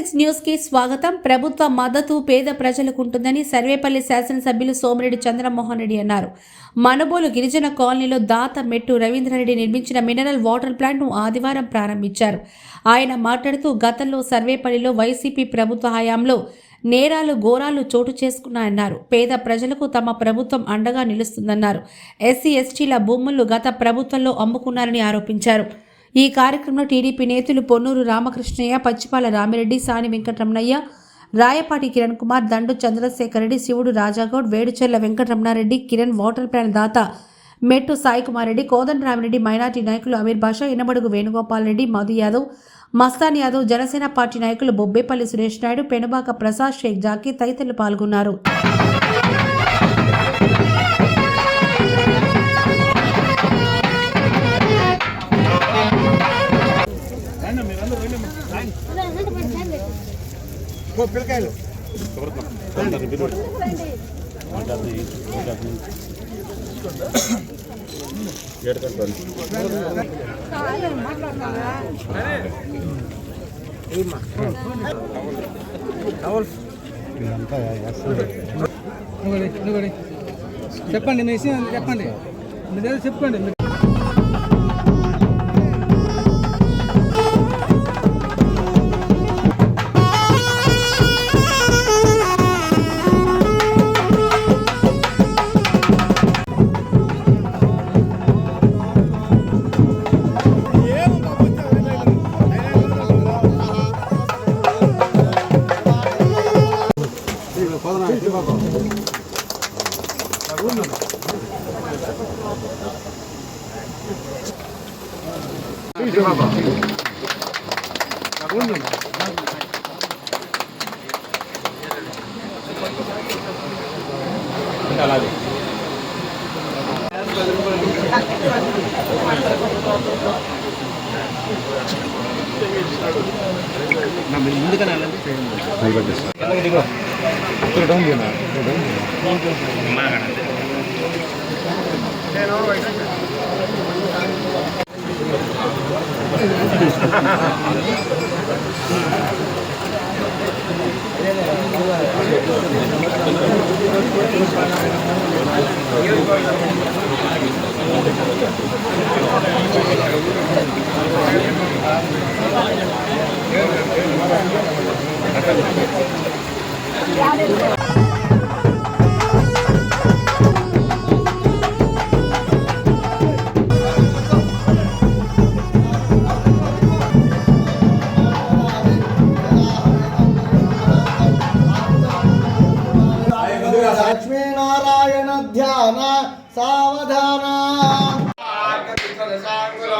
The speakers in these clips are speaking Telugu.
సిక్స్ న్యూస్కి స్వాగతం. ప్రభుత్వ మద్దతు పేద ప్రజలకు ఉంటుందని సర్వేపల్లి శాసనసభ్యులు సోమిరెడ్డి చంద్రమోహన్ రెడ్డి అన్నారు. మనబోలు గిరిజన కాలనీలో దాత మెట్టు రవీంద్రారెడ్డి నిర్మించిన మినరల్ వాటర్ ప్లాంట్ను ఆదివారం ప్రారంభించారు. ఆయన మాట్లాడుతూ గతంలో సర్వేపల్లిలో వైసీపీ ప్రభుత్వ హయాంలో నేరాలు ఘోరాలు చోటు చేసుకున్నాయన్నారు. పేద ప్రజలకు తమ ప్రభుత్వం అండగా నిలుస్తుందన్నారు. ఎస్సీ ఎస్టీల భూములు గత ప్రభుత్వంలో అమ్ముకున్నారని ఆరోపించారు. ఈ కార్యక్రమంలో టీడీపీ నేతలు పొన్నూరు రామకృష్ణయ్య పచ్చిపాల రామిరెడ్డి సాని వెంకటరమణయ్య రాయపాటి కిరణ్ కుమార్ దండు చంద్రశేఖర్ రెడ్డి శివుడు రాజాగౌడ్ వేడుచెర్ల వెంకటరమణారెడ్డి కిరణ్ వాటర్ ప్లాన్ దాత మెట్టు సాయికుమారెడ్డి కుమార్ రామిరెడ్డి మైనార్టీ నాయకులు అమీర్ బాషా ఇనబడుగు వేణుగోపాల్ రెడ్డి మధు యాదవ్ మస్తాన్ యాదవ్ జనసేన పార్టీ నాయకులు బొబ్బేపల్లి సురేష్ నాయుడు పెనుబాక ప్రసాద్ షేక్ జాకీ తదితరులు పాల్గొన్నారు. చెప్పండి మీ విషయం చెప్పండి. మీరు చెప్పుకోండి. 여기 들어가봐. 나는 나가지. நம்ம இந்துக்கு நல்லது செய்யணும் உத்தரவு ಜಯ ನೋ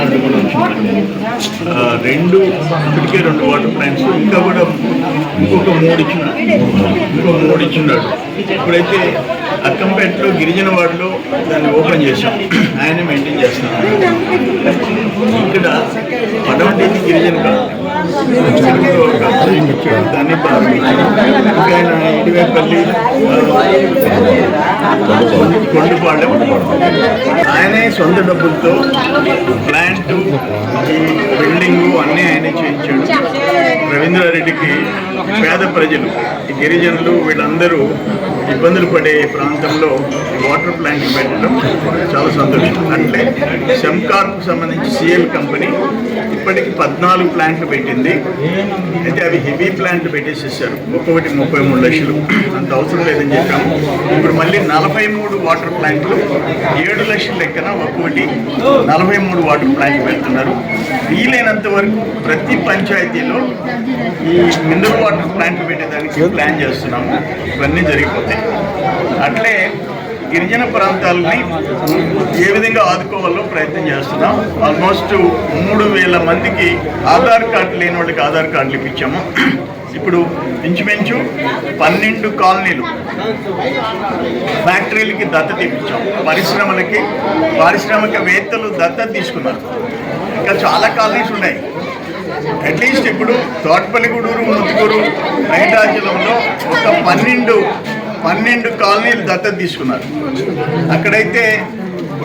వాళ్ళ కూడా రెండు ఇప్పటికే రెండు వాటర్ ప్లాంట్స్ ఇంకా కూడా ఇంకొక మూడు ఇచ్చిన ఇంకొక మూడు ఇచ్చిన్నాడు. ఇప్పుడైతే అక్కంపేటలో గిరిజన వార్డులో దాన్ని ఓపెన్ చేశాం. ఆయనే మెయింటైన్ చేస్తున్నాం ఇక్కడ పడవటి గిరిజన కాదు దాన్ని ప్రారంభించాం ఇంకా ఆయన ఇడివేపల్లి కొండపాళ్ళెం ఆయనే సొంత డబ్బులతో ప్లాంట్ ఈ బిల్డింగ్ అన్నీ ఆయనే చేయించాడు. రవీంద్రారెడ్డికి పేద ప్రజలు గిరిజనులు వీళ్ళందరూ ఇబ్బందులు పడే ప్రాంతంలో వాటర్ ప్లాంట్ పెట్టడం చాలా సంతోషం. అట్లే సెమ్కార్కు సంబంధించి సిఎల్ కంపెనీ ఇప్పటికి పద్నాలుగు ప్లాంట్లు పెట్టింది. అయితే అవి హెవీ ప్లాంట్లు పెట్టేసేసారు. ఒక్కొక్కటి ముప్పై మూడు లక్షలు. అంత అవసరం లేదని చెప్పాము. ఇప్పుడు మళ్ళీ నలభై మూడు వాటర్ ప్లాంట్లు ఏడు లక్షల లెక్కన ఒక్కొక్కటి నలభై మూడు వాటర్ ప్లాంట్లు పెడుతున్నారు. వీలైనంత వరకు ప్రతి పంచాయతీలో ఈ మినరల్ వాటర్ ప్లాంట్ పెట్టేదానికి ప్లాన్ చేస్తున్నాము. ఇవన్నీ జరిగిపోతాయి. అట్లే గిరిజన ప్రాంతాలని ఏ విధంగా ఆదుకోవాలో ప్రయత్నం చేస్తున్నాం. ఆల్మోస్ట్ మూడు వేల మందికి ఆధార్ కార్డు లేని వాళ్ళకి ఆధార్ కార్డులు ఇప్పించాము. ఇప్పుడు ఇంచుమించు పన్నెండు కాలనీలు ఫ్యాక్టరీలకి దత్త తీపించాం పరిశ్రమలకి పారిశ్రామికవేత్తలు దత్త తీసుకున్నారు. ఇంకా చాలా కాలనీస్ ఉన్నాయి. అట్లీస్ట్ ఇప్పుడు తోటపల్లిగూడూరు ముత్తుకూరు వెంకటాచలంలో ఒక పన్నెండు పన్నెండు కాలనీలు దత్తత తీసుకున్నారు. అక్కడైతే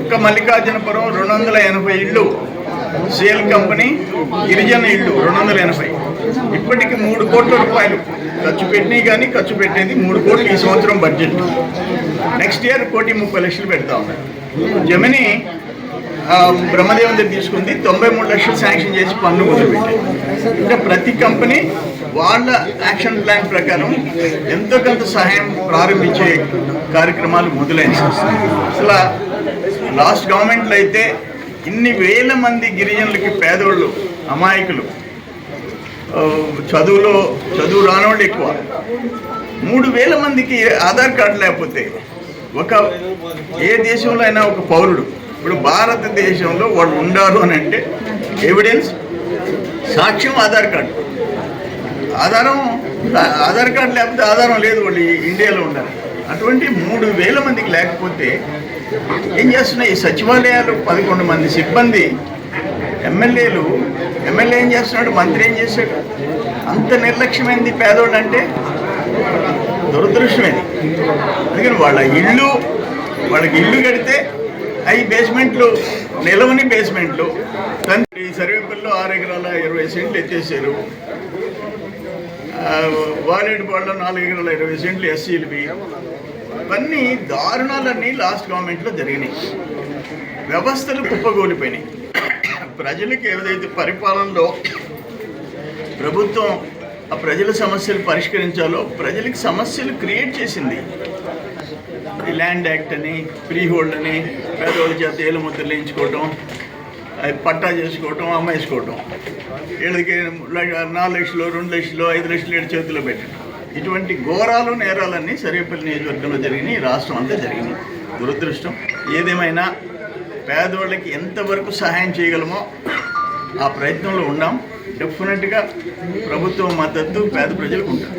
ఒక్క మల్లికార్జునపురం రెండు వందల ఎనభై ఇళ్ళు సేల్ కంపెనీ గిరిజన ఇళ్ళు రెండు వందల ఎనభై. ఇప్పటికి మూడు కోట్ల రూపాయలు ఖర్చు పెట్టినవి కానీ ఖర్చు పెట్టేది మూడు కోట్లు ఈ సంవత్సరం బడ్జెట్ నెక్స్ట్ ఇయర్ కోటి ముప్పై లక్షలు పెడతా ఉన్నారు. జమిని బ్రహ్మదేవం దగ్గర తీసుకుంది తొంభై మూడు లక్షలు శాంక్షన్ చేసి పన్ను మొదలుపెట్టాయి అంటే ప్రతి కంపెనీ వాళ్ళ యాక్షన్ ప్లాన్ ప్రకారం ఎంతో కొంత సహాయం ప్రారంభించే కార్యక్రమాలు మొదలైనవి. అసలు లాస్ట్ గవర్నమెంట్లో అయితే ఇన్ని వేల మంది గిరిజనులకి పేదోళ్ళు అమాయకులు చదువులో చదువు రానోళ్ళు ఎక్కువ. మూడు వేల మందికి ఆధార్ కార్డు లేకపోతే ఒక ఏ దేశంలో అయినా ఒక పౌరుడు ఇప్పుడు భారతదేశంలో వాళ్ళు ఉండారు అని అంటే ఎవిడెన్స్ సాక్ష్యం ఆధార్ కార్డు. ఆధారం ఆధార్ కార్డు లేకపోతే ఆధారం లేదు వాళ్ళు ఇండియాలో ఉండాలి అటువంటి మూడు వేల మందికి లేకపోతే ఏం చేస్తున్నాయి? ఈ సచివాలయాలు పదకొండు మంది సిబ్బంది ఎమ్మెల్యేలు ఎమ్మెల్యే ఏం చేస్తున్నాడు? మంత్రి ఏం చేశాడు? అంత నిర్లక్ష్యమైంది పేదోడు అంటే దురదృష్టమైంది. అందుకని వాళ్ళ ఇల్లు వాళ్ళకి ఇల్లు కడితే అవి బేస్మెంట్లు నిలవని బేస్మెంట్లు. తండ్రి సర్వేపల్లిలో ఆరు ఎకరాల ఇరవై సెంట్లు ఎత్తేసారు. వాలేడుపాడులో నాలుగు వందల ఇరవై సెంట్లు ఎస్సీలవి ఇవన్నీ దారుణాలన్నీ లాస్ట్ గవర్నమెంట్లో జరిగినాయి. వ్యవస్థలు కుప్పగోలిపోయినాయి ప్రజలకు ఏదైతే పరిపాలనలో ప్రభుత్వం ఆ ప్రజల సమస్యలు పరిష్కరించాలో ప్రజలకు సమస్యలు క్రియేట్ చేసింది. ల్యాండ్ యాక్ట్ అని ఫ్రీ హోల్డ్ అని పేదవాళ్ళ చేత ఏలు ముద్రలు వేయించుకోవటం పట్టా చేసుకోవటం అమ్మేసుకోవటం వీళ్ళకి నాలుగు లక్షలు రెండు లక్షలు ఐదు లక్షలు ఏడు చేతిలో పెట్టడం. ఇటువంటి ఘోరాలు నేరాలన్నీ సరేపల్లి నియోజకవర్గంలో జరిగినాయి రాష్ట్రం అంతా జరిగినాయి దురదృష్టం. ఏదేమైనా పేదవాళ్ళకి ఎంతవరకు సహాయం చేయగలమో ఆ ప్రయత్నంలో ఉన్నాం. డెఫినెట్గా ప్రభుత్వం మద్దతు పేద ప్రజలకు ఉంటాం